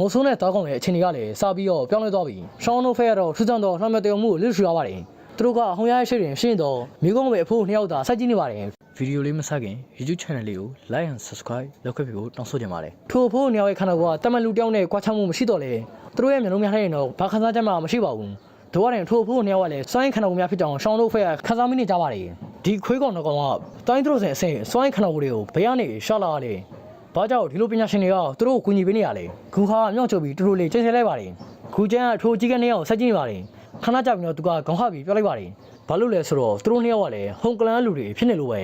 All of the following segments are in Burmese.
မော်ဆိုးနဲ့တောက်ကောင်ရဲ့အခြေအနေကလည်းစပြီးတော့ပြောင်းလဲသွားပြီရှောင်းနိုဖဲကတော့ထူးဆန်းသောလှမ်းမဲ့တရုံမှုကိုလွတ်ရှူရပါတယ်သူတို့ကဟုံရရဲ့ရှိရင်ရှင်းတော့မိကုန်းပဲအဖိုးနှစ်ယောက်သာစိုက်ကြည့်နေပါတယ်ဗီဒီယိုလေးမဆက်ခင် YouTube channel လေးကို like and subscribe လုပ်ခဲ့ပြီးဖို့တောင်းဆိုချင်ပါတယ်ထိုအဖိုးနှစ်ယောက်ရဲ့ခန္ဓာကိုယ်ကတမန်လူတယောက်နဲ့ကွာခြားမှုမရှိတော့လေသူတို့ရဲ့မျိုးလုံးများထဲရင်တော့ဘာခံစားချက်မှမရှိပါဘူးတို့ရတယ်ထိုအဖိုးနှစ်ယောက်ကလည်းစွမ်းခန္ဓာကိုယ်များဖြစ်ကြောင်းရှောင်းနိုဖဲကခန်းစားမိနေကြပါတယ်ဒီခွေးကောင်တော့ကောင်ကတိုင်းသူတို့စင်အဆင့်စွမ်းခန္ဓာကိုယ်တွေကိုဘယ်ကနေရှော့လာရလဲ ဘာကြောင့်ဒီလိုပညာရှင်တွေကသူတို့ကိုကူညီပေးနေရလဲဂူဟာမြောက်ချုပ်ပြီးတူတူလေးကျင်းဆဲလိုက်ပါတယ်ဂူကျန်းအထိုးကြီးကနေအောင်ဆက်ကြည့်နေပါတယ်ခဏကြာပြီးတော့သူကခေါင်းခပြီးပြောလိုက်ပါတယ်ဘာလို့လဲဆိုတော့သူတို့နှစ်ယောက်ကလည်းဟုန်ကလန်လူတွေဖြစ်နေလို့ပဲ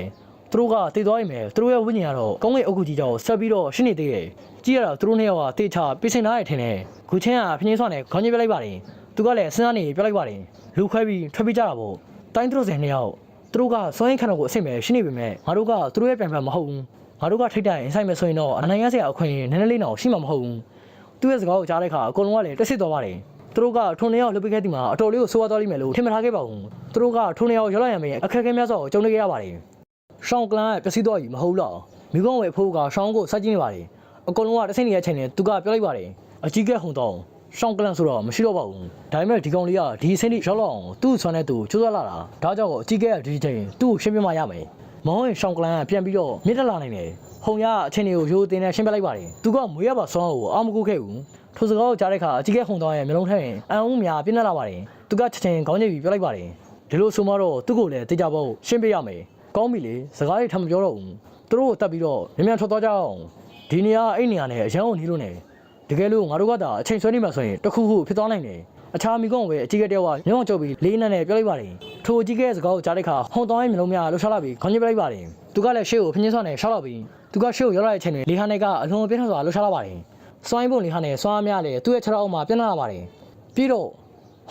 သူတို့ကတည်သွားရင်ပဲသူတို့ရဲ့ဝိညာဉ်ကတော့ကောင်းကင်အုပ်ကူကြီးကြောင့်ဆက်ပြီးတော့ရှင်းနေသေးတယ်ကြည့်ရတာသူတို့နှစ်ယောက်ကတေချာပြစင်သားရထင်တယ်ဂူချင်းကဖျင်းစွာနဲ့ခေါင်းကြီးပြလိုက်ပါတယ်သူကလည်းစဉ်းစားနေပြလိုက်ပါတယ်လူခွဲပြီးထွက်ပြေးကြတာပေါ့တိုင်းသူတို့စင်နှစ်ယောက်သူတို့ကစွမ်းရင်ခန္ဓာကိုအဆင့်ပဲရှင်းနေပေမဲ့ငါတို့ကသူတို့ရဲ့ပြန်ဖန်မဟုတ်ဘူး ငါတို့ကထိတ်တိုင်ဆိုင်မယ်ဆိုရင်တော့အနိုင်ရစရာအခွင့်နည်းနည်းလေးတော့ရှိမှာမဟုတ်ဘူးသူ့ရဲ့စကားကိုကြားတဲ့အခါအကုန်လုံးကလည်းတက်စစ်သွားပါတယ်သူတို့ကထုံနေရောက်လှုပ်ပေးခဲ့ဒီမှာအတော်လေးကိုစိုးရသွားလိမ့်မယ်လို့ထင်မထားခဲ့ပါဘူးသူတို့ကထုံနေရောက်ရောက်လာရမယ်အခက်အခဲများစွာကိုကြုံနေခဲ့ရပါတယ်ရှောင်းကလန်ကပျက်စီးသွားပြီမဟုတ်လားမိကောင်းဝယ်ဖိုးကရှောင်းကိုစကြည့်နေပါတယ်အကုန်လုံးကတစ်စိမ့်နေတဲ့အချိန်နဲ့သူကပြောလိုက်ပါတယ်အကြီးကဲဟုန်တော့ရှောင်းကလန်ဆိုတော့မရှိတော့ပါဘူးဒါပေမဲ့ဒီကောင်လေးကဒီအစိမ့်လေးရောက်လာအောင်သူ့ဆွမ်းနဲ့သူချိုးသွားလာတာဒါကြောင့်အကြီးကဲကဒီချိန်သူ့ကိုရှင်းပြမှရမယ် မောင်ရင်ရှောင်းကလန်ကပြန်ပြီးတော့မြင့်တက်လာနိုင်တယ်။ဟုံရအချင်းတွေကိုရိုးတင်နဲ့ရှင်းပြလိုက်ပါတယ်။သူကမွေးရပါဆောင်းကိုအာမကုခဲ့ဘူး။ထိုစကားကိုကြားတဲ့အခါအကြီးကဲဟုံသွားရဲ့မျိုးလုံးထဲရင်အံဦးများပြင်းတက်လာပါတယ်။သူကချက်ချင်းခေါင်းညိတ်ပြီးပြောလိုက်ပါတယ်။ဒီလိုဆိုမှတော့သူ့ကိုလည်းတေချာဖို့ရှင်းပြရမယ်။ကောင်းပြီလေစကားတွေထပ်မပြောတော့ဘူး။သူတို့ကိုတတ်ပြီးတော့မြန်မြန်ထွက်သွားကြအောင်။ဒီနေရာအဲ့နေရာနဲ့အရန်ကိုနေလို့နေတကယ်လို့ငါတို့ကသာအချိန်ဆွဲနေမှဆိုရင်တခုခုဖြစ်သွားနိုင်တယ်။ အခြားမိကုန်းပဲအကြီးကဲတယောက်ကညောင်းကြောက်ပြီးလေးနဲ့နဲ့ပြောလိုက်ပါတယ်။ထိုအကြီးကဲစကားကိုကြားတဲ့အခါဟုံသွားရဲ့မျိုးလုံးများလှူရှားလာပြီးခေါင်းညိတ်ပြလိုက်ပါတယ်။သူကလည်းရှေ့ကိုဖင်းချင်းဆွနဲ့ရှောက်တော့ပြီးသူကရှေ့ကိုရောက်လာတဲ့အချိန်တွင်လေဟာနဲ့ကအလွန်ပြင်းထန်စွာလှူရှားလာပါတယ်။စွိုင်းပုံလေဟာနဲ့စွမ်းအားများလည်းသူ့ရဲ့ခြေထောက်အောက်မှာပြန့်လာပါတယ်။ပြီးတော့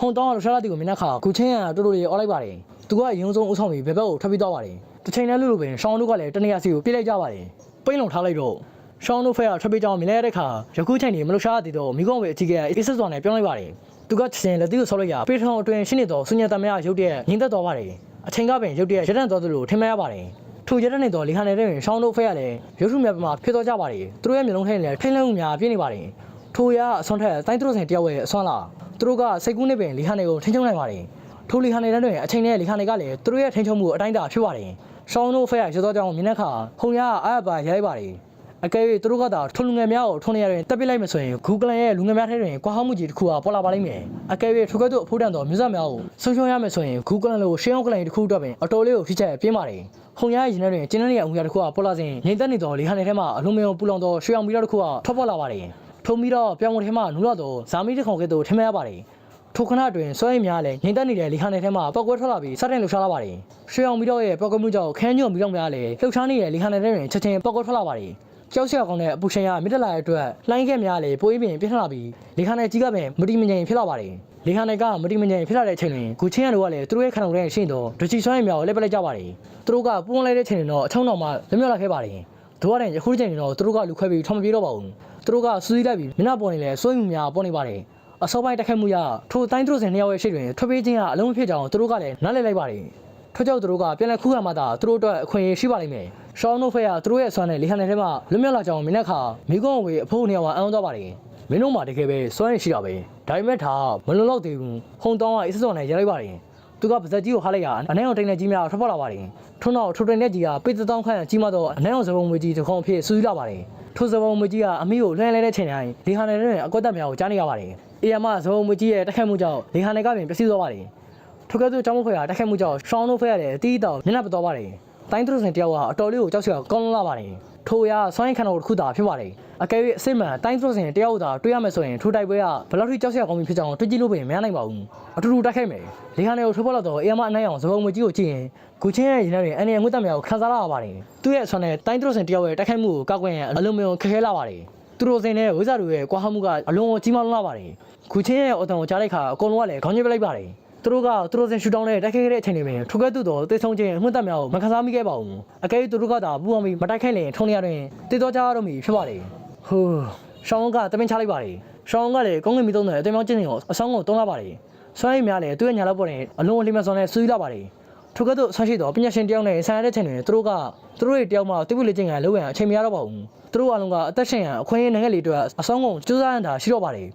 ဟုံသွားလှူရှားလာတဲ့ကိုမျက်နှာခါကုချင်းရတူတူလေးအော်လိုက်ပါတယ်။သူကရုံဆုံးဦးဆောင်ပြီးဘယ်ဘက်ကိုထွက်ပြီးသွားပါတယ်။တစ်ချိန်တည်းလို့လို့ပင်ရှောင်းတို့ကလည်းတနေရာစီကိုပြေးလိုက်ကြပါတယ်။ပိတ်လုံထားလိုက်တော့ရှောင်းတို့ဖက်ကထွက်ပြေးကြောင်းမြင်လိုက်ရတဲ့အခါယခုချိန်ဒီမလှူရှားသေးတော့မိကုန်းပဲအကြီးကဲအေးဆက်စွာနဲ့ပြောင်းလိုက်ပါတယ်။ သူကချက်ချင်းလက်သီးကိုဆောက်လိုက်ရပေထုံအတွင်ရှင်းနေတော့ဆူညံတမရရုပ်တရက်ငင်းသက်သွားပါတယ်။အချိန်ကပင်ရုပ်တရက်ရတန့်သွားသလိုထင်မှတ်ရပါတယ်။ထိုရတန့်နေတော့လေခါနေတဲ့တွင်ရှောင်းတို့ဖက်ကလည်းရုပ်ထုမြတ်ပမာဖြစ်သွားကြပါတယ်။သူတို့ရဲ့မျိုးလုံးထဲလည်းထိတ်လန့်မှုများပြင်းနေပါတယ်။ထိုရအဆွမ်းထက်တိုင်းသူတို့စင်တယောက်ရဲ့အဆွမ်းလာသူတို့ကစိတ်ကူးနေပင်လေခါနေကိုထိန်းချုပ်နိုင်ပါတယ်။ထိုလေခါနေတဲ့တွင်အချိန်နဲ့လေခါနေကလည်းသူတို့ရဲ့ထိန်းချုပ်မှုအတိုင်းအတာဖြစ်ပါတယ်။ရှောင်းတို့ဖက်ကရသောကြောင့်မြင်တဲ့အခါခုံရအားပါရိုက်ပါတယ်။ အကယ်၍သူတို့ကသာထုံလူငယ်များကိုထုံနေရရင်တက်ပစ်လိုက်မယ်ဆိုရင်ဂူကလန်ရဲ့လူငယ်များထဲတွင်ကွာဟမှုကြီးတစ်ခုကပေါ်လာပါလိမ့်မယ်အကယ်၍ထိုကဲ့သို့အဖို့တန်သောမျိုးဆက်များကိုဆုံးရှုံးရမယ်ဆိုရင်ဂူကလန်လိုရှင်းအောင်ကလန်တစ်ခုအတွက်ပင်အတော်လေးကိုထိချက်ပြင်းပါတယ်ဟုံရရဲ့ရင်ထဲတွင်ကျင်းနေတဲ့အမှုရာတစ်ခုကပေါ်လာစဉ်ငိမ့်သက်နေသောလေဟန်နယ်ထဲမှာအလုံးမယုံပူလောင်သောရွှေအောင်မီတော့တစ်ခုကထွက်ပေါ်လာပါတယ်ထုံပြီးတော့ပြောင်းဝင်ထဲမှာနူးလာသောဇာမီတစ်ခေါင်ကဲ့သို့ထင်မှတ်ရပါတယ်ထိုခဏတွင်စွဲရည်များလည်းငိမ့်သက်နေတဲ့လေခါနယ်ထဲမှာပောက်ကွဲထွက်လာပြီးစတင်လှုပ်ရှားလာပါတယ်။ရွှေအောင်မီတော့ရဲ့ပောက်ကွဲမှုကြောင့်ခန်းညွန့်မီတော့များလည်းလှုပ်ရှားနေတဲ့လေခါနယ်ထဲတွင်ချက်ချင်းပောက်ကွဲထွက်လာပါတယ်။ ကြောက်စရာကောင်းတဲ့အပူရှင်ရမြစ်တက်လာတဲ့အတွက်လှိုင်းခဲ့များလည်းပိုးပင်ပြင်းထန်လာပြီးလေခါနယ်ကြီးကပင်မတိမငြိမ်ဖြစ်လာပါတယ်။လေခါနယ်ကမတိမငြိမ်ဖြစ်လာတဲ့အချိန်တွင်ဂူချင်းရတို့ကလည်းသူတို့ရဲ့ခန္ဓာကိုယ်ရဲ့ရှင်းတော့ဒချီဆွမ်းရည်များကိုလက်ပလိုက်ကြပါတယ်။သူတို့ကပူးဝင်လိုက်တဲ့အချိန်တွင်တော့အချုံတော်မှလွမြောက်လာခဲ့ပါတယ်။တို့ရတယ်ယခုချိန်တွင်တော့သူတို့ကလူခွဲပြီးထောင်မပြေတော့ပါဘူး။သူတို့ကစူးစီးလိုက်ပြီးမျက်နှာပေါ်နေလဲစိုးရိမ်မှုများပေါ်နေပါတယ်။အစောပိုင်းတက်ခတ်မှုရထိုတိုင်းသူတို့စင်နှစ်ယောက်ရဲ့ရှေ့တွင်ထွက်ပြေးခြင်းကအလုံးမဖြစ်ကြောင်းသူတို့ကလည်းနားလည်လိုက်ပါတယ်။ထို့ကြောင့်သူတို့ကပြန်လည်ခုခံမှသာသူတို့အတွက်အခွင့်အရေးရှိပါလိမ့်မယ်။ ရှောင်းနိုဖက်ကသူတို့ရဲ့အစွမ်းနဲ့လေဟန်နယ်ထဲမှာလွတ်မြောက်လာကြောင်းမြင်တဲ့အခါမိကုန်းဝေအဖိုးနှစ်ယောက်ကအံ့ဩသွားပါတယ်။မင်းတို့မှတကယ်ပဲစွမ်းရည်ရှိတာပဲ။ဒါပေမဲ့ဒါမလုံလောက်သေးဘူး။ဟုံတောင်းကအစ်စောနဲ့ရလိုက်ပါတယ်။သူကပါဇက်ကြီးကိုဟားလိုက်ရအနှဲအောင်တိန်တဲ့ကြီးများထွက်ပေါ်လာပါတယ်။ထို့နောက်ထိုတင်တဲ့ကြီးကပိတ်တောင်းခန့်ကြီးမတော့အနှဲအောင်စပုံမွေကြီးတစ်ခုံအဖြစ်စူးလာပါတယ်။ထိုစပုံမွေကြီးကအမိကိုလှမ်းလဲတဲ့ချိန်တိုင်းလေဟန်နယ်တွင်အကွက်တက်များကိုကြားနေရပါတယ်။အေယာမဇုံမကြီးရဲ့တက်ခတ်မှုကြောင့်လေဟာနယ်ကပင်ပျက်စီးသွားပါတယ်။ထိုကဲ့သို့ကျောင်းမခွေကတက်ခတ်မှုကြောင့်ရှောင်းနိုးဖဲရတယ်အတီးတောင်မျက်နှာပသွားပါတယ်။ တိုင်းသူတို့စင်တယောက်ကအတော်လေးကိုကြောက်စရာကောင်းလာပါတယ်။ထိုအရာစွမ်းရင်ခန္ဓာကိုယ်တစ်ခုသာဖြစ်ပါတယ်။အကယ်၍အစစ်မှန်တိုင်းသူတို့စင်တယောက်သာတွေ့ရမယ်ဆိုရင်ထိုတိုက်ပွဲကဘယ်လောက်ထိကြောက်စရာကောင်းပြီဖြစ်ကြောင်းတွေ့ကြည့်လို့ပင်မရနိုင်ပါဘူး။အတူတူတက်ခဲ့မယ်။လေဟာနယ်ကိုထိုးပေါ်လာတော့အေယာမအနိုင်အောင်ဇုံမကြီးကိုကြည့်ရင်ဂူချင်းရဲ့ရင်ထဲတွင်အနေငွေ့တက်များကိုခန်းစားလာရပါတယ်။သူ့ရဲ့အဆွမ်းနဲ့တိုင်းသူတို့စင်တယောက်ရဲ့တက်ခိုက်မှုကိုကောက်ကွင်းရန်အလုံးမျိုးခက်ခဲလာပါတယ်။သူတို့စင်တဲ့ဝိဇ္ဇာတို့ရဲ့ကွာဟမှုကအလွန်ကိုကြီးမားလွန်းလာပါတယ်။ခုချင်းရဲ့အတန်ကိုကြားလိုက်ခါအကုန်လုံးကလည်းခေါင်းညစ်ပလိုက်ပါတယ်။ သူတို့ကသူတို့စင်ရှူတောင်းနဲ့တိုက်ခိုက်ခဲ့တဲ့အချိန်တွေမှာထိုကဲ့သို့သောတေဆုံးခြင်းအမှုတက်များကိုမခန်းစားမိခဲ့ပါဘူး။အကယ်၍သူတို့ကသာပူအောင်ပြီးမတိုက်ခိုက်လျင်ထုံနေရတွင်တေတော့ကြရတော့မည်ဖြစ်ပါတယ်။ဟိုးရှောင်းကတမင်ချလိုက်ပါတယ်။ရှောင်းကလည်းကောင်းကင်မီသုံးတဲ့အသွင်ပေါင်းကျင်းကိုအဆောင်ကိုတုံးလာပါတယ်။ဆွမ်းရည်များလည်းသူ့ရဲ့ညာလောက်ပေါ်နေအလုံးအလိမ့်မစွန်နဲ့ဆူးလာပါတယ်။ထိုကဲ့သို့ဆရှိသောပညာရှင်တယောက်နဲ့ဆိုင်ရတဲ့ချိန်တွင်သူတို့ကသူတို့ရဲ့တယောက်မှတိပုလေချင်းကလုံးဝအချိန်မရတော့ပါဘူးသူတို့အလုံးကအသက်ရှင်ရန်အခွင့်အရေးနိုင်ငံလေးအတွက်အဆောင်ကုန်စူးစမ်းရတာရှိတော့ပါတယ်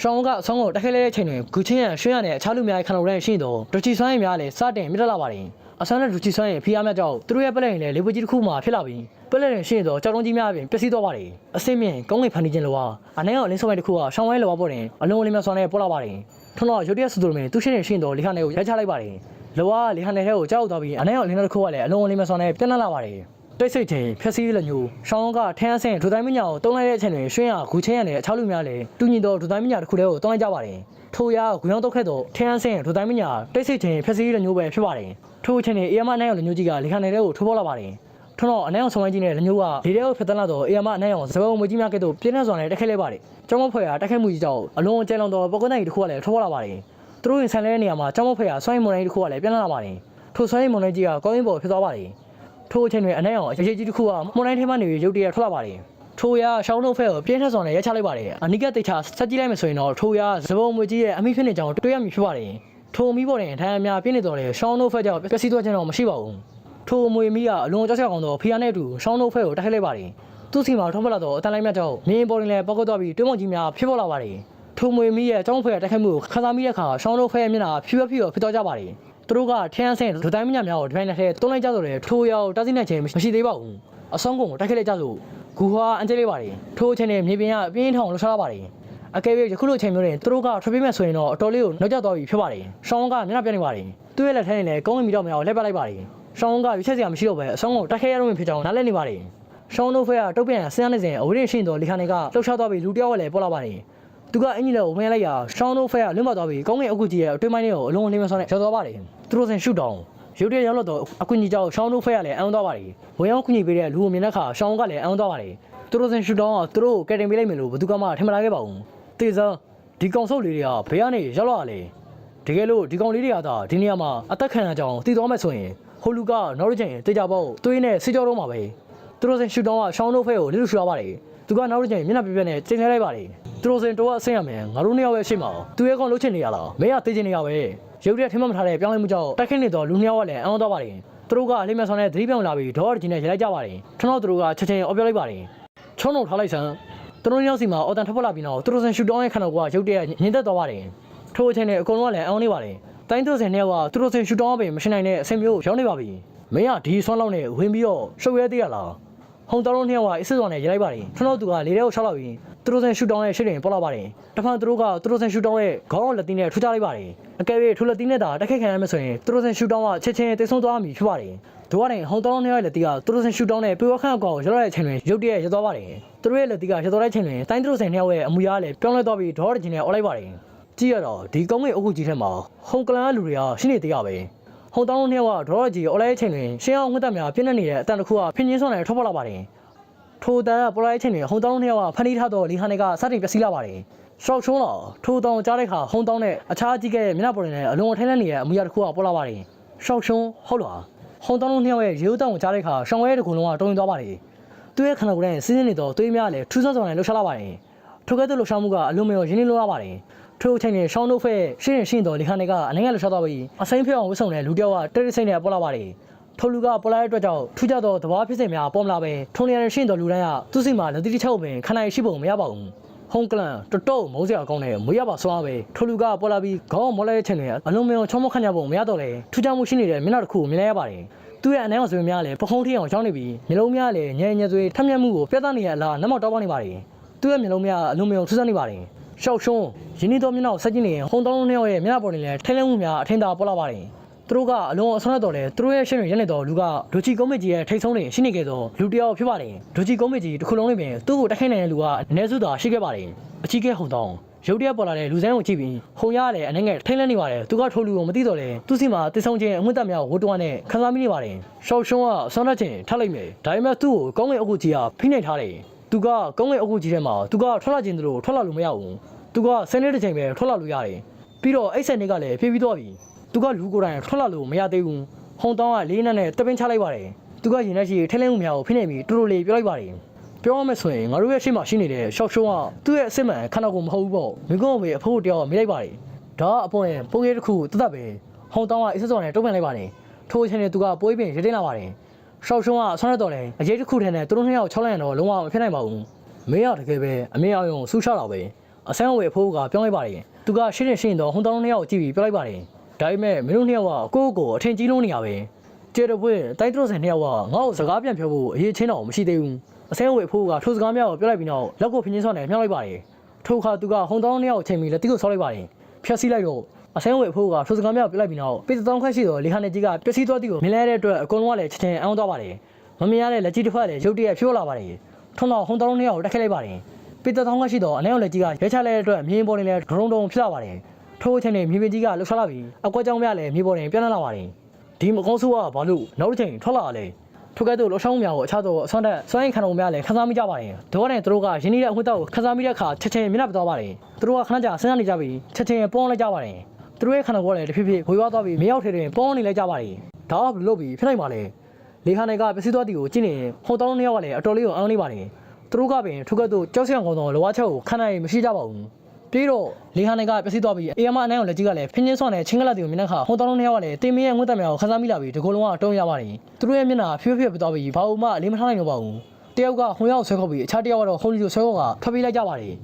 ရှောင်းကအဆောင်ကုန်တက်ခဲလဲတဲ့ချိန်တွင်ဂူချင်းရန်ရွှေရတဲ့အခြားလူများရဲ့ခန္ဓာကိုယ်ရှိသောဒချီဆွမ်းရည်များလည်းစတင်မြင့်တက်လာပါတယ်အဆောင်နဲ့ဒချီဆွမ်းရည်ဖိအားများကြောင့်သူတို့ရဲ့ပလက်ရင်လည်းလေပွေကြီးတစ်ခုမှဖြစ်လာပြီးပလက်ရင်ရှိသောကြောက်တုံးကြီးများအပြင်ပျက်စီးသွားပါတယ်အစင်းမြင့်ကောင်းကင်ဖန်တီးခြင်းလိုပါအနိုင်အောင်အလင်းဆုံးပိုင်းတစ်ခုကရှောင်းဝိုင်းလိုပါပေါ်တွင်အလုံးအလင်းများစွာနဲ့ပေါ်လာပါတယ်ထွန်းတော့ရုတ်တရက်ဆူတူမင်သူရှိနေရှိသောလေခါနယ်ကိုရိုက်ချလိုက်ပါတယ်လောကလေဟန်နယ်ထဲကိုကြောက်သွားပြီးအနိုင်အောင်လင်းတဲ့တစ်ခုကလည်းအလုံးအလင်းမစွာနဲ့ပြန့်နှံ့လာပါတယ် တိတ်ဆိတ်ချင်းဖြက်စီးလက်ညိုရှောင်းကထန်းဆင်းဒူတိုင်းမညာကိုတုံးလိုက်တဲ့အချိန်တွင်ရွှင်းရဂူချင်းရနဲ့အခြားလူများလည်းတူညီသောဒူတိုင်းမညာတစ်ခုတည်းကိုတုံးလိုက်ကြပါတယ်ထိုရဂူရောင်းတုတ်ခဲ့သောထန်းဆင်းဒူတိုင်းမညာတိတ်ဆိတ်ချင်းဖြက်စီးလက်ညိုပဲဖြစ်ပါတယ်ထိုအချိန်တွင်အေယမအနိုင်အောင်လက်ညိုကြီးကလေဟန်နယ်ထဲကိုထိုးပေါ်လာပါတယ်ထွန်းတော့အနိုင်အောင်ဆောင်ဝိုင်းကြီးနဲ့လက်ညိုးကလေထဲကိုဖျက်တန်းလာတော့အေယမအနိုင်အောင်စပယ်မွေကြီးများကဲ့သို့ပြင်းထန်စွာနဲ့တက်ခဲလဲပါတယ်ကျောင်းမဖွဲ့ကတက်ခဲမှုကြီးကြောင့်အလုံးအကျဲလောင်သောပောက်ကနိုင်တစ်ခုကလည်းထိုးပေါ်လာပါတယ်သူတို့ရင်ဆန်လဲနေရာမှာကျောင်းမဖွဲ့ကစွန့်ရင်မွန်တိုင်းတစ်ခုကလည်းပြန့်လာပါတယ်ထိုဆွဲမွန်လိုက်ကြီးကကောင်းရင်ပေါ်ဖြစ်သွားပါတယ် ထိုအချိန်တွင်အနိုင်အောင်အရေးကြီးတစ်ခုကမွန်လိုက်ထဲမှနေပြီးရုတ်တရက်ထွက်လာပါတယ်ထိုရရှောင်းတို့ဖဲကိုပြင်းထန်စွာနဲ့ရိုက်ချလိုက်ပါတယ်အနိကတေချာဆက်ကြည့်လိုက်မယ်ဆိုရင်တော့ထိုရဇဘုံမွေကြီးရဲ့အမိဖြစ်နေကြောင်းတွေ့ရမည်ဖြစ်ပါတယ်ထိုအမိပေါ်တွင်ထိုင်အများပြင်းနေတော်လေရှောင်းတို့ဖဲကြောင့်ပျက်စီးသွားခြင်းတော့မရှိပါဘူးထိုအမွေမိကအလွန်ကြောက်ကြောက်အောင်တော့ဖီယာနဲ့အတူရှောင်းတို့ဖဲကိုတိုက်ခိုက်လိုက်ပါတယ်သူ့စီမှာထုံးပလာတော့အတန်လိုက်မြတ်ကြောင့်မင်းပေါ်တွင်လည်းပောက်ကွက်သွားပြီးတွင်းမုံကြီးများဖြစ်ပေါ်လာပါတယ်ထိုမွေမိရဲ့အကြောင်းဖဲတိုက်ခိုက်မှုကိုခန်းစားမိတဲ့အခါရှောင်းတို့ဖဲရဲ့မျက်နှာဖြူဖြူဖြူဖြစ်သွားကြပါတယ် သူတို့ကထန်းဆင်းဒိုတိုင်းမညာများကိုဒီပိုင်းနဲ့ထဲတွန်းလိုက်ကြဆိုတယ်ထိုးရောက်တားစီနိုင်ခြင်းမရှိသေးပါဘူးအဆောင်ကုန်ကိုတိုက်ခိုက်လိုက်ကြဆိုဂူဟာအန်ကျလေးပါတယ်ထိုးအချိန်နဲ့မြေပြင်ကအပြင်းထောင်လှော်ထားပါတယ်အကယ်၍ယခုလိုအချိန်မျိုးတွင်သူတို့ကထွက်ပြေးမဲ့ဆိုရင်တော့အတော်လေးကိုနောက်ကျသွားပြီဖြစ်ပါတယ်ရှောင်းကမျက်နှာပြနေပါတယ်သူ့ရဲ့လက်ထဲနဲ့လည်းကောင်းကင်မီတော့မရအောင်လှည့်ပတ်လိုက်ပါတယ်ရှောင်းကရွေးချက်စရာမရှိတော့ပဲအဆောင်ကိုတိုက်ခိုက်ရတော့မှဖြစ်ကြောင်းနားလည်နေပါတယ်ရှောင်းတို့ဖဲကတုတ်ပြန်ဆင်းရနေစဉ်အဝရင်းရှိတော်လီခါနေကလှုပ်ရှားသွားပြီးလူတယောက်ကလည်းပေါ်လာပါတယ် သူကအင်ကြီးလည်းဝင်လိုက်ရာရှောင်းတို့ဖဲကလွတ်မသွားပြီးကောင်းကင်အကူကြီးရဲ့အတွင်းပိုင်းလေးကိုအလုံးအလင်းမဆောင်းနဲ့ရောက်သွားပါတယ်သူတို့စင်ရှုတောင်းရုတ်တရက်ရောက်တော့အကူကြီးကြောင့်ရှောင်းတို့ဖက်ရလည်းအံသွားပါတယ်။ဝင်ရောက်ကူညီပေးတဲ့လူကိုမြင်တဲ့အခါရှောင်းကလည်းအံသွားပါတယ်။သူတို့စင်ရှူတောင်းကသူတို့ကိုကယ်တင်ပေးလိုက်မယ်လို့ဘယ်သူကမှထင်မလာခဲ့ပါဘူး။တေဇာဒီကောင်ဆုပ်လေးတွေကဘယ်ကနေရောက်လာလဲ။တကယ်လို့ဒီကောင်လေးတွေကသာဒီနေရာမှာအသက်ခံရကြအောင်တည်သွားမယ်ဆိုရင်ဟိုလူကနောက်တစ်ချိန်တေချာပေါ့သွေးနဲ့ဆေးကြောတော့မှာပဲ။သူတို့စင်ရှူတောင်းကရှောင်းတို့ဖက်ကိုလိလူရှူရပါတယ်။ သူကနောက်တစ်ချိန်မျက်နှာပြပြနဲ့ကျင်လဲလိုက်ပါတယ်။သူတို့စင်တော့အဆင်းရမယ်ငါတို့နှစ်ယောက်ရဲ့အရှိမသူရဲ့ကောင်လှုပ်ချင်နေရလား။မင်းကတေးချင်နေရပဲ။ရုပ်ရက်ထင်မှမထားတဲ့ပြောင်းလဲမှုကြောင့်တိုက်ခင်းနေတော့လူနှစ်ယောက်ကလည်းအံ့ဩသွားပါတယ်။သူတို့ကအလေးမဲ့ဆောင်နဲ့သတိပြောင်းလာပြီးဒေါ်ရဂျီနဲ့ရလိုက်ကြပါတယ်။ထွန်းတော့သူတို့ကချက်ချင်းအော်ပြောလိုက်ပါတယ်။ချုံးလုံးထားလိုက်စမ်းသူတို့ရောက်စီမှာအော်တန်ထပ်ပေါ်လာပြီးတော့သူတို့စင်ရှူတောင်းရဲ့ခန္ဓာကိုယ်ကရုပ်တရက်ညင်သက်သွားပါတယ်။ထိုအချိန်နဲ့အကုန်လုံးကလည်းအံ့ဩနေပါတယ်။တိုင်းသူစင်နှစ်ယောက်ကသူတို့စင်ရှူတောင်းပင်မရှင်းနိုင်တဲ့အဆင်မျိုးရောက်နေပါပြီ။မင်းကဒီဆွမ်းလောက်နဲ့ဝင်ပြီးတော့ရှုပ်ရဲသေးရလား။ ဟုံတော်လုံးနှစ်ယောက်ကအေးစစ်စွာနဲ့ရလိုက်ပါတယ်ထွန်းတော့သူကလေထဲကိုချောက်လောက်ပြီးသူတို့ဆန်ရှူတောင်းရဲ့ရှေ့တွင်ပေါ်လာပါတယ်တဖန်သူတို့ကသူတို့ဆန်ရှူတောင်းရဲ့ခေါင်းအောင်လက်သီးနဲ့ထိုးချလိုက်ပါတယ်အကယ်၍ထိုလက်သီးနဲ့သာတက်ခတ်ခံရမယ်ဆိုရင်သူတို့ဆန်ရှူတောင်းကချက်ချင်းတိတ်ဆုံးသွားမှဖြစ်ပါတယ်တို့ကလည်းဟုံတော်လုံးနှစ်ယောက်ရဲ့လက်သီးကသူတို့ဆန်ရှူတောင်းနဲ့ပြေဝခန့်အကောင်ကိုရောက်လာတဲ့အချိန်တွင်ရုတ်တရက်ရသွားပါတယ်သူတို့ရဲ့လက်သီးကရသွားတဲ့အချိန်တွင်တိုင်းသူတို့ဆန်နှစ်ယောက်ရဲ့အမူအရာလည်းပြောင်းလဲသွားပြီးဒေါ်ရဂျင်နဲ့အော်လိုက်ပါတယ်ကြည့်ရတော့ဒီကောင်းကင်အုပ်စုကြီးထဲမှာဟုံကလန်ကလူတွေကရှိနေသေးရပဲ ဟိုတောင်းနှစ်ယောက်ကဒေါ်ရကြီးအော်လိုက်အချိန်တွင်ရှင်းအောင်ငှက်တက်များပြင်းနေနေတဲ့အတန်တစ်ခုကဖင်းချင်းစွန်နဲ့ထွက်ပေါ်လာပါတယ်ထိုတန်ကပေါ်လိုက်အချိန်တွင်ဟိုတောင်းနှစ်ယောက်ကဖန်တီးထားသောလီဟန်တွေကစတင်ပျက်စီးလာပါတယ်ရှောက်ချုံးတော့ထိုတောင်းကြားတဲ့အခါဟိုတောင်းနဲ့အခြားကြီးကဲမျက်နှာပေါ်တွင်လည်းအလုံးအထိုင်းလန်းနေတဲ့အမူအရာတစ်ခုကပေါ်လာပါတယ်ရှောက်ချုံးဟုတ်လားဟိုတောင်းနှစ်ယောက်ရဲ့ရေဦးတောင်းကိုကြားတဲ့အခါရှောင်းရဲတစ်ခုလုံးကတုံးသွားပါတယ်သူ့ရဲ့ခန္ဓာကိုယ်နဲ့စီးစင်းနေသောသွေးများလည်းထူးဆန်းစွာနဲ့လှုပ်ရှားလာပါတယ်ထိုကဲ့သို့လှုပ်ရှားမှုကအလုံးမရောရင်းနှီးလို့ရပါတယ် ထိုအချိန်နဲ့ရှောင်းတို့ဖဲရှင်းရင်ရှင်းတော်လေခါနေကအနိုင်ငံလှရှာသွားပြီးအစိမ်းဖြောင်းဝစ်ဆုံတဲ့လူတယောက်ကတက်ရစိတ်နဲ့ပေါ်လာပါတယ်ထိုလူကပေါ်လာတဲ့အတွက်ကြောင့်ထူးခြားသောသဘာဝဖြစ်စဉ်များပေါ်မလာပဲထုံနေရတဲ့ရှင်းတော်လူတိုင်းကသူ့စိတ်မှာလက်တိတစ်ချက်ပင်ခနိုင်ရှိပုံမရပါဘူးဟုံကလန်တတော့မုန်းစရာကောင်းတဲ့မွေးရပါစွာပဲထိုလူကပေါ်လာပြီးခေါင်းမော်လိုက်တဲ့အချိန်နဲ့အလုံးမင်းချောမခန့်ကြပုံမရတော့လေထူးခြားမှုရှိနေတဲ့မျက်နှာတစ်ခုကိုမြင်လိုက်ရပါတယ်သူ့ရဲ့အနေအောင်ဆိုရင်များလည်းပခုံးထီအောင်ချောင်းနေပြီးမျိုးလုံးများလည်းညံ့ညံ့သွေးထက်မြက်မှုကိုပြသနေရလားနမောက်တောက်ပနေပါတယ်သူ့ရဲ့မျိုးလုံးများအလုံးမင်းထူးဆန်းနေပါတယ် ရှောက်ရှုံးရင်းနှီးသောမျက်နှာကိုဆက်ကြည့်နေရင်ဟုံတောင်းလုံးနှစ်ယောက်ရဲ့မျက်နှာပေါ်နေလဲထိုင်လန့်မှုများအထင်သာပေါ်လာပါတယ်သူတို့ကအလုံးအဆွမ်းတော်လဲသူတို့ရဲ့ရှင်းရရက်နေတော်လူကဒိုချီကုန်းမကြီးရဲ့ထိတ်ဆုံးနေရှိနေခဲ့သောလူတစ်ယောက်ဖြစ်ပါတယ်ဒိုချီကုန်းမကြီးတစ်ခုလုံးလေးပင်သူ့ကိုတိုက်ခိုက်နိုင်တဲ့လူကအနည်းစုသာရှိခဲ့ပါတယ်အကြီးကဲဟုံတောင်းရုတ်တရက်ပေါ်လာတဲ့လူစမ်းကိုကြည့်ပြီးဟုံရလည်းအနေငယ်ထိတ်လန့်နေပါတယ်သူကထိုးလူကိုမသိတော့လဲသူ့စီမှာတည်ဆုံခြင်းအငွတ်တက်များကိုဝတ်တွန်းနဲ့ခန်းစားမိနေပါတယ်ရှောက်ရှုံးကဆွမ်းတတ်ခြင်းထပ်လိုက်မယ်ဒါပေမဲ့သူ့ကိုကောင်းကင်အုပ်ကူကြီးကဖိနှိပ်ထားတယ်သူကကောင်းကင်အုပ်ကူကြီးထဲမှာသူကထွက်လာခြင်းတို့ထွက်လာလို့မရဘူး သူကဆယ်နှစ်တစ်ချိန်ပဲထွက်လာလို့ရတယ်ပြီးတော့အဲ့ဆယ်နှစ်ကလည်းပြေးပြီးတော့ပြီသူကလူကိုယ်တိုင်ထွက်လာလို့မရသေးဘူးဟုံတောင်းကလေးနဲ့နဲ့တပင်းချလိုက်ပါတယ်သူကရင်ထဲရှိထဲလင်းမှုများကိုဖိနေပြီးတူတူလေးပြောလိုက်ပါတယ်ပြောရမယ်ဆိုရင်ငါတို့ရဲ့ရှေ့မှာရှိနေတဲ့ရှော့ရှုံးကသူ့ရဲ့အစ်စ်မှန်ခန္ဓာကိုယ်မဟုတ်ဘူးပေါ့မိကုန်းမေအဖိုးတယောက်မေးလိုက်ပါတယ်ဒါကအပေါ်ရင်ပုံရိပ်တစ်ခုတသက်ပဲဟုံတောင်းကအစ်စ်စော်နဲ့တုံ့ပြန်လိုက်ပါတယ်ထိုအချိန်နဲ့သူကပိုးပင်ရတင်လာပါတယ်ရှောက်ရှုံးကဆွမ်းရတော့လဲအရေးတစ်ခုထဲနဲ့သူတို့နှစ်ယောက်ချောက်လိုက်ရင်တော့လုံးဝမဖြစ်နိုင်ပါဘူးမင်းရတကယ်ပဲအမေအောင်ရုံဆူရှောက်တော့ပဲ အဆန်းဝေအဖိုးကပြောလိုက်ပါတယ်သူကရှင်းနေရှင်းတော့ဟွန်တောင်းနှစ်ယောက်ကြည့်ပြီးပြောလိုက်ပါတယ်ဒါပေမဲ့မင်းတို့နှစ်ယောက်ကကိုယ့်ကိုယ်အထင်ကြီးလုံးနေရပဲကျေတပွင့်တိုက်သူတို့ဆန်နှစ်ယောက်ကငါ့ကိုစကားပြန်ပြောဖို့အရေးချင်းတော့မရှိသေးဘူးအဆန်းဝေအဖိုးကထိုစကားများကိုပြောလိုက်ပြီးနောက်လက်ကိုဖင်းချင်းဆော့နဲ့မြှောက်လိုက်ပါတယ်ထိုအခါသူကဟွန်တောင်းနှစ်ယောက်အချိန်မီလက်တိကိုဆော့လိုက်ပါတယ်ဖျက်ဆီးလိုက်တော့အဆင်းဝေအဖိုးကထိုစကားမြောက်ပြလိုက်ပြီးနောက်ပေတောင်းခွက်ရှိတော့လေဟာနေကြီးကပျက်စီးသွားသည်ကိုမြင်လိုက်တဲ့အတွက်အကုန်လုံးကလည်းချက်ချင်းအောင်းသွားပါတယ်မမြင်ရတဲ့လက်ကြီးတစ်ဖက်လည်းရုတ်တရက်ဖြိုးလာပါတယ်ထုံတော့ဟွန်တောင်းနှစ်ယောက်တက်ခဲ့လိုက်ပါတယ် ပေတောင်းခွက်ရှိတော့အနည်းအောင်လက်ကြီးကရဲချလိုက်တဲ့အတွက်မြင်းပေါ်နေလဲဒရုံတုံဖြစ်လာပါတယ်ထိုးအချိန်နဲ့မြေပြင်ကြီးကလှုပ်ရှားလာပြီးအကွက်ကြောင်များလည်းမြေပေါ်နေပြန်လာပါတယ်ဒီမကောင်းဆိုးကဘာလို့နောက်တစ်ချိန်ထွက်လာလဲထိုကဲ့သို့လှော်ရှောင်းများကိုအခြားသောအဆွမ်းတက်စွမ်းရင်ခံတော်များလည်းခန်းစားမိကြပါတယ်။ဒါနဲ့သူတို့ကရင်းနှီးတဲ့အဝတ်တောက်ကိုခန်းစားမိတဲ့အခါချက်ချင်းမျက်နှာပသွားပါတယ်။သူတို့ကခဏကြာစဉ်းစားနေကြပြီးချက်ချင်းပေါင်းလိုက်ကြပါတယ်။သူတို့ရဲ့ခန္ဓာကိုယ်ကလည်းတစ်ဖြည်းဖြည်းဝေဝါးသွားပြီးမရောက်ထဲတွင်ပေါင်းနေလိုက်ကြပါတယ်။ဒါကဘယ်လိုလုပ်ပြီးဖြစ်နိုင်ပါလဲ။လေခါနယ်ကပစ္စည်းသွားတီကိုကြည့်နေဟိုတောင်းနှစ်ယောက်ကလည်းအတော်လေးကိုအောင်းနေပါတယ်။ သူတို့ကပင်ထိုကဲ့သို့ကြောက်စရာကောင်းသောလောဝါချက်ကိုခံနိုင်မရှိကြပါဘူး။ပြီးတော့လေဟာနေကပျက်စီးသွားပြီးအေယမအနန်းကိုလက်ကြီးကလည်းဖင်းချင်းဆွမ်းနဲ့ချင်းကလတ်တွေကိုမြင်တဲ့အခါဟိုတောင်းလုံးနှစ်ယောက်ကလည်းတင်မင်းရဲ့ငွေ့တက်များကိုခန်းစားမိလာပြီးဒီကုလုံးကတုံးရပါတယ်သူတို့ရဲ့မျက်နှာဖြွေးဖြွေးပြသွားပြီးဘာလို့မှအလေးမထားနိုင်တော့ပါဘူးတယောက်ကဟိုရောက်ဆွဲခေါက်ပြီးအခြားတယောက်ကတော့ဟိုလီကိုဆွဲခေါက်ကထွက်ပြေးလိုက်ကြပါတယ်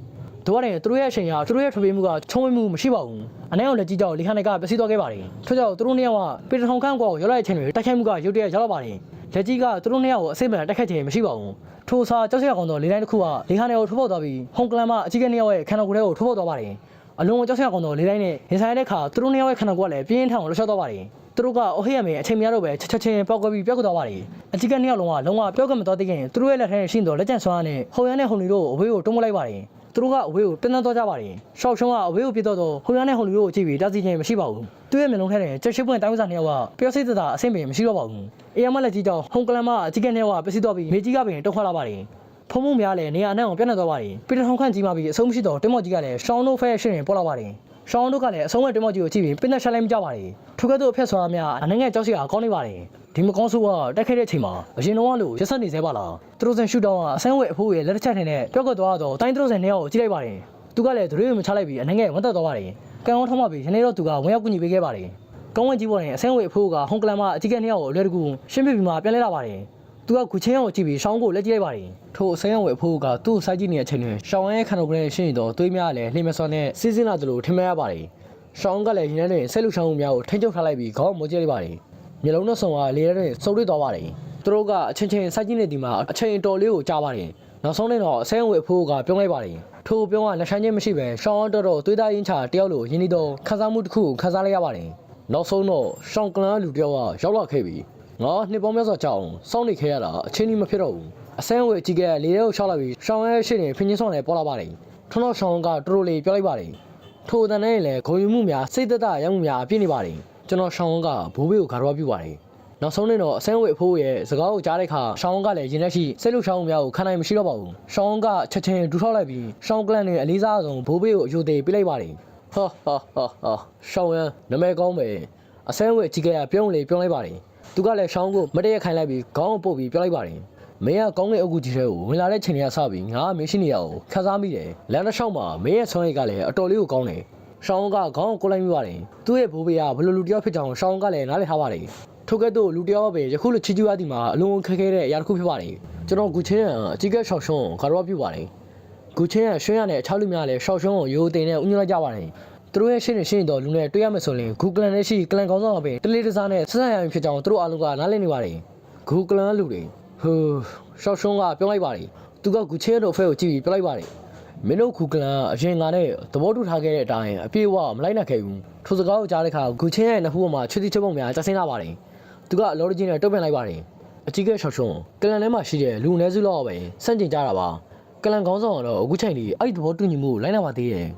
တို့ရတယ်သူတို့ရဲ့အချိန်ကသူတို့ရဲ့ထွက်ပြေးမှုကချုံးဝေးမှုမရှိပါဘူးအနန်းကိုလက်ကြီးကြောက်လေဟာနေကပျက်စီးသွားခဲ့ပါတယ်ထို့ကြောင့်သူတို့နှစ်ယောက်ကပေတထောင်ခန့်ကောရောက်လာတဲ့အချိန်တွေတိုက်ခိုက်မှုကရုတ်တရက်ရောက်လာပါတယ် လက်ကြီးကသူတို့နှစ်ယောက်ကိုအစိမ့်မှန်တိုက်ခိုက်ခြင်းမရှိပါဘူးထိုစာကြောက်စရာကောင်းသောလေတိုင်းတစ်ခုကလေဟာနေကိုထိုးပေါက်သွားပြီးဟွန်ကလန်မှအကြီးကနှစ်ယောက်ရဲ့ခန္ဓာကိုယ်ထဲကိုထိုးပေါက်သွားပါတယ်အလုံးကိုကြောက်စရာကောင်းသောလေတိုင်းနဲ့ရင်ဆိုင်တဲ့အခါသူတို့နှစ်ယောက်ရဲ့ခန္ဓာကိုယ်ကလည်းပြင်းထန်အောင်လှောက်သွားပါတယ်သူတို့ကအိုဟေးရမယ်အချိန်မရတော့ပဲချက်ချက်ချင်းပောက်ကွက်ပြီးပြောက်ကွက်သွားပါတယ်အကြီးကနှစ်ယောက်လုံးကလုံးဝပြောက်ကမသွားသေးခင်သူတို့ရဲ့လက်ထဲရှိနေသောလက်ကျန်ဆွမ်းနဲ့ဟိုရန်နဲ့ဟွန်လီတို့အဝေးကိုတွန်းမလိုက်ပါတယ် သူတို့ကအဝေးကိုတင်းတင်းသွားကြပါတယ်ရှောက်ရှုံးကအဝေးကိုပြတော့တော့ဟိုရန်နဲ့ဟွန်လီတို့ကိုကြည့်ပြီးတားစီခြင်းမရှိပါဘူးသူ့ရဲ့မျက်လုံးထဲတွင်ချက်ရှိပွင့်တိုင်းဝစားနှစ်ယောက်ကပျောက်စိတ်သက်သာအဆင်ပြေမရှိတော့ပါဘူးအေးရမလက်ကြီးကြောင့်ဟွန်ကလန်မှအကြီးကနှစ်ယောက်ကပျက်စီးသွားပြီးမေကြီးကပင်တုံခွာလာပါတယ်ဖုံးဖုံးများလည်းနေရာအနှံ့အောင်ပြန့်နှံ့သွားပါတယ်ပီတာထောင်ခန့်ကြီးမှပြီးအဆုံးမရှိတော့တင်းမော့ကြီးကလည်းရှောင်းတို့ဖဲရှင်းရင်ပေါ်လာပါတယ်ရှောင်းတို့ကလည်းအဆုံးမဲ့တင်းမော့ကြီးကိုကြည့်ပြီးပင်သက်ရှာလိုက်မကြပါတယ်ထိုကဲ့သို့အဖက်ဆွာများအနှငယ်ကြောက်စရာကောင်းနေပါတယ် ဒီမကောင်းဆိုးကတက်ခဲ့တဲ့အချိန်မှာအရင်တော့လို့ရက်ဆက်နေသေးပါလားသူတို့စင်ရှူတောင်းကအဆန်းဝဲအဖိုးရဲ့လက်တစ်ချက်ထင်းနဲ့ပြောက်ကသွားတော့တိုင်းသူတို့စင်နှစ်ယောက်ကိုကြည့်လိုက်ပါတယ်သူကလည်းဒရွေးမချလိုက်ပြီးအနှငယ်ဝန်သက်သွားပါတယ်ကံအောင်ထောင်းမှပြီးယနေ့တော့သူကဝင်ရောက်ကူညီပေးခဲ့ပါတယ်ကောင်းဝင်ကြီးပေါ်နဲ့အဆန်းဝဲအဖိုးကဟွန်ကလန်မှာအကြီးကနှစ်ယောက်ကိုအလွယ်တကူရှင်းပြပြီးမှပြန်လဲလာပါတယ်သူကခုချင်းအောင်ကြည့်ပြီးရှောင်းကိုလက်ကြည့်လိုက်ပါတယ်ထို့အစမ်းရဝဲအဖိုးကသူ့စိုက်ကြည့်နေတဲ့အချိန်တွင်ရှောင်းရဲ့ခန္ဓာကိုယ်နဲ့ရှင်းနေတော့သွေးများလည်းလှိမစွာနဲ့စီးစင်းလာသလိုထင်မှတ်ရပါတယ်ရှောင်းကလည်းရင်းနှန်းတွင်ဆက်လူရှောင်းမှုများကိုထိန်းချုပ်ထားလိုက်ပြီးခေါင်းမိုးကျလိုက်ပါတယ် မျိုးလုံးနဲ့ဆုံကလေထဲတွင်စုပ်ရသွားပါတယ်သူတို့ကအချင်းချင်းစိုက်ကြည့်နေဒီမှာအချိန်တော်လေးကိုကြားပါတယ်နောက်ဆုံးနဲ့တော့အစမ်းဝဲအဖိုးကပြောလိုက်ပါတယ်ထို့ပြောကလက်ဆိုင်ချင်းမရှိပဲရှောင်းတော်တော်သွေးသားရင်းချတယောက်လိုရင်းနှီးတော့ခန်းစားမှုတစ်ခုကိုခန်းစားလိုက်ရပါတယ်နောက်ဆုံးတော့ရှောင်းကလန်လူတယောက်ကရောက်လာခဲ့ပြီးငါနှစ်ပေါင်းများစွာကြာအောင်စောင့်နေခဲ့ရတာအချင်းကြီးမဖြစ်တော့ဘူးအစမ်းဝဲအကြီးကလေထဲကိုရှောက်လာပြီးရှောင်းရဲရှိနေဖင်းချင်းဆောင်နဲ့ပေါ်လာပါတယ်ထွန်းတော့ရှောင်းကတူတူလေးပြောလိုက်ပါတယ်ထိုတန်နဲ့လည်းဂုံယူမှုများစိတ်သက်သာရမှုများအပြည့်နေပါတယ် ကျွန်တော်ရှောင်းကဘိုးဘေးကိုဂါရဝပြုပါတယ်နောက်ဆုံးနေတော့အစမ်းဝဲအဖိုးရဲ့စကားကိုကြားတဲ့အခါရှောင်းကလည်းရင်ထဲရှိစိတ်လူရှောင်းမှုများကိုခံနိုင်မရှိတော့ပါဘူးရှောင်းကချက်ချင်းဒူထောက်လိုက်ပြီးရှောင်းကလန့်နဲ့အလေးစားဆုံးဘိုးဘေးကိုအယူသေးပေးလိုက်ပါတယ်ဟာဟာဟာဟာရှောင်းရန်နမဲကောင်းပဲအစမ်းဝဲအကြီးကပြုံးလေပြုံးလိုက်ပါတယ်သူကလည်းရှောင်းကိုမတည့်ရခိုင်းလိုက်ပြီးခေါင်းကိုပုတ်ပြီးပြောလိုက်ပါတယ်မင်းကကောင်းတဲ့အုပ်ကူကြီးတွေကိုဝင်လာတဲ့ချိန်တွေကစပြီးငါကမင်းရှိနေရအောင်ခန်းစားမိတယ်လမ်းတစ်လျှောက်မှာမင်းရဲ့ဆွမ်းရည်ကလည်းအတော်လေးကိုကောင်းတယ် ရှောင်းကခေါင်းကိုကိုလိုက်မိပါတယ်သူ့ရဲ့ဘိုးဘေးကဘယ်လိုလူတစ်ယောက်ဖြစ်ကြောင်းရှောင်းကလည်းနားလည်ထားပါတယ်ထို့ကဲ့သို့လူတစ်ယောက်ပဲယခုလိုချီကျူးရသည်မှာအလုံးခက်ခဲတဲ့အရာတစ်ခုဖြစ်ပါတယ်ကျွန်တော်ဂူချင်းကအကြီးကဲရှောက်ရှုံးကိုဂါရဝပြုပါတယ်ဂူချင်းကရွှေရနဲ့အခြားလူများလည်းရှောက်ရှုံးကိုရိုးသိမ်းနဲ့ဥညွှန်လိုက်ကြပါတယ်သူတို့ရဲ့ရှင်းနေရှင်းနေတော့လူနဲ့တွေ့ရမယ်ဆိုရင်ဂူကလန်နဲ့ရှိကလန်ကောင်းဆောင်အပင်တလေးတစားနဲ့ဆက်ဆံရရင်ဖြစ်ကြောင်းသူတို့အားလုံးကနားလည်နေပါတယ်ဂူကလန်လူတွေဟိုရှောက်ရှုံးကပြောလိုက်ပါတယ်သူကဂူချင်းတို့ဖဲကိုကြည့်ပြီးပြောလိုက်ပါတယ် မင်းတို့ဂူကလန်အရင်ကနဲ့သဘောတူထားခဲ့တဲ့အတိုင်းအပြေအဝမလိုက်နိုင်ခဲ့ဘူးထိုစကားကိုကြားတဲ့အခါဂူချင်းရဲ့နှစ်ဖူးပေါ်မှာချွတ်တိချွတ်ပုံများကျဆင်းလာပါတယ်သူကအလော်ရဂျင်းနဲ့တုတ်ပြန်လိုက်ပါတယ်အကြီးကဲရှောက်ရှုံးကလန်ထဲမှာရှိတဲ့လူနည်းစုလောက်ပဲစန့်ကျင်ကြတာပါကလန်ကောင်းဆောင်ကတော့အခုချိန်ထိအဲ့ဒီသဘောတူညီမှုကိုလိုက်နိုင်ပါသေးတယ်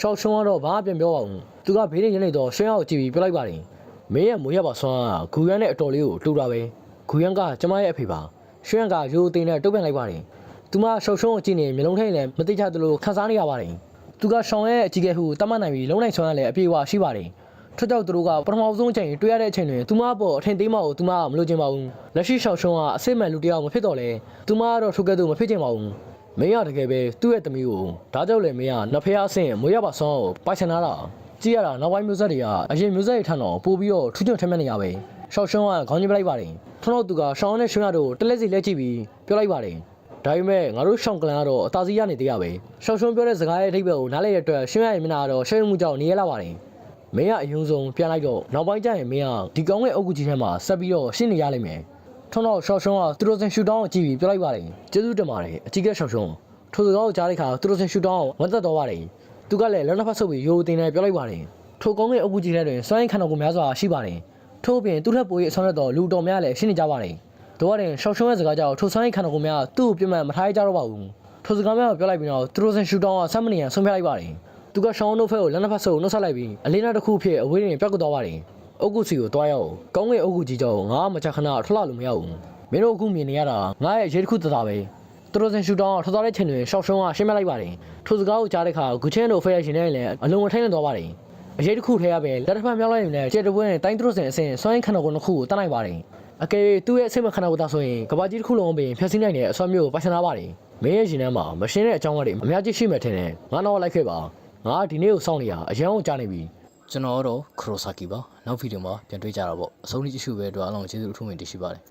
ရှောက်ရှုံးကတော့ဘာမှပြန်ပြောပါဘူးသူကဘေးနဲ့ရနေတော့ရှင်းအောင်ကြည့်ပြီးပြောလိုက်ပါတယ်မင်းရဲ့မွေးရပါဆွမ်းကဂူရန်နဲ့အတော်လေးကိုတူတာပဲဂူရန်ကကျမရဲ့အဖေပါရှင်းကရိုးသိမ်းနဲ့တုတ်ပြန်လိုက်ပါတယ် သူမရှောက်ရှုံးကိုကြည့်နေမျိုးလုံးထိတ်လည်းမသိချသလိုခန်းစားနေရပါတယ်သူကရှောင်းရဲ့အကြီးကဲဟုတတ်မှတ်နိုင်ပြီးလုံးနိုင်ဆွမ်းရလည်းအပြေအဝရှိပါတယ်ထွက်ကြောက်သူတို့ကပထမဆုံးအချိန်တွေ့ရတဲ့အချိန်တွင်သူမအပေါ်အထင်သေးမှကိုသူမကမလို့ချင်ပါဘူးလက်ရှိရှောက်ရှုံးကအစစ်မှန်လူတစ်ယောက်မဖြစ်တော့လဲသူမကတော့ထုတ်ကဲ့သို့မဖြစ်ချင်ပါဘူးမင်းရတကယ်ပဲသူ့ရဲ့သမီးကိုဒါကြောင့်လေမင်းကနဖះအဆင့်မွေးရပါဆောင်းကိုပိုက်ဆန်လာတာကြည့်ရတာနောက်ပိုင်းမျိုးဆက်တွေကအရင်မျိုးဆက်တွေထက်တော့ပို့ပြီးတော့ထူးချွန်ထက်မြက်နေရပဲရှောက်ရှုံးကခေါင်းညှိပလိုက်ပါတယ်ထွန်းတော့သူကရှောင်းနဲ့ရှုံးရတို့တလက်စီလက်ကြည့်ပြီးပြောလိုက်ပါတယ် ဒါပေမဲ့ငါတို့ရှောင်းကလန်ကတော့အသာစီးရနေသေးရပဲရှောက်ရှုံးပြောတဲ့စကားရဲ့အဓိပ္ပာယ်ကိုနားလည်ရတဲ့အတွက်ရှုံးရရဲ့မျက်နှာကတော့ရှုံးမှုကြောင့်နေရလာပါတယ်မင်းကအယုံဆုံးပြန်လိုက်တော့နောက်ပိုင်းကျရင်မင်းကဒီကောင်းရဲ့အုပ်ကူကြီးထဲမှာဆက်ပြီးတော့ရှင်းနေရလိမ့်မယ်ထွန်းတော့ရှောက်ရှုံးကသူတို့စင်ရှူတောင်းကိုကြည့်ပြီးပြောလိုက်ပါတယ်ကျေးဇူးတင်ပါတယ်အကြီးကဲရှောက်ရှုံးထိုစကားကိုကြားတဲ့အခါသူတို့စင်ရှူတောင်းကိုဝန်သက်တော်ပါတယ်သူကလည်းလက်နှစ်ဖက်ဆုပ်ပြီးရိုးတင်နေပြောလိုက်ပါတယ်ထိုကောင်းရဲ့အုပ်ကူကြီးထဲတွင်စွမ်းရင်ခန္ဓာကိုယ်များစွာရှိပါတယ်။ထို့အပြင်သူ့ထက်ပို၍အဆောင်ရက်သောလူတော်များလည်းရှိနေကြပါတယ်။ တို့ကရင်ရှောက်ရှုံးရဲ့စကားကြောင့်ထိုစွမ်းရင်ခန္ဓာကိုယ်များသူ့ကိုပြတ်မှတ်မထားရကြတော့ပါဘူး။ထိုစကားများကိုပြောလိုက်ပြီးတော့သူတို့စင်ရှူတောင်းကဆမ်မနီယန်ဆုံးဖြတ်လိုက်ပါတယ်။သူကရှောင်းတို့ဖက်ကိုလက်နှစ်ဖက်ဆုပ်နှုတ်ဆက်လိုက်ပြီးအလေးနာတစ်ခုဖြစ်အဝေးတွင်ပြတ်ကွသွားပါတယ်။အုပ်ကူစီကိုတွားရောက်။ကောင်းရဲ့အုပ်ကူကြီးကြောင့်ငါမချခဏထလှလို့မရဘူး။မင်းတို့အခုမြင်နေရတာငါရဲ့ရေတစ်ခုတသားပဲ။သူတို့စင်ရှူတောင်းထော်တော်တဲ့ချိန်တွင်ရှောက်ရှုံးကရှင်းပြလိုက်ပါတယ်ထိုစကားကိုကြားတဲ့အခါဂူချင်းတို့ဖဲရရှင်နဲ့လည်းအလုံးဝထိုင်းနေသွားပါတယ်အရေးတစ်ခုထဲရပဲလက်တစ်ဖက်မြောက်လိုက်ရင်လည်းကျေတပွင့်တိုင်းသူတို့စင်အစင်စွမ်းရင်ခန္ဓာကိုယ်တစ်ခုကိုတတ်နိုင်ပါတယ် အကယ်၍သူ့ရဲ့အစိတ်မခန္ဓာကိုယ်သာဆိုရင်ကဘာကြီးတစ်ခုလုံးပင်ဖျက်ဆီးနိုင်တဲ့အစွမ်းမျိုးကိုပိုင်ဆိုင်လာပါတယ်မင်းရဲ့ရှင်ထဲမှာမရှင်းတဲ့အကြောင်းအရာတွေအများကြီးရှိမှထင်တယ်ငါတော့လိုက်ခဲ့ပါငါဒီနေ့ကိုစောင့်နေရအရန်ကိုကြားနေပြီကျွန်တော်တော့ခရိုဆာကီပါနောက်ဗီဒီယိုမှာပြန်တွေ့ကြတာပေါ့အဆုံးထိကြည့်ရှုပဲအတွက်အားလုံးကျေးဇူးအထူးတင်ရှိပါတယ်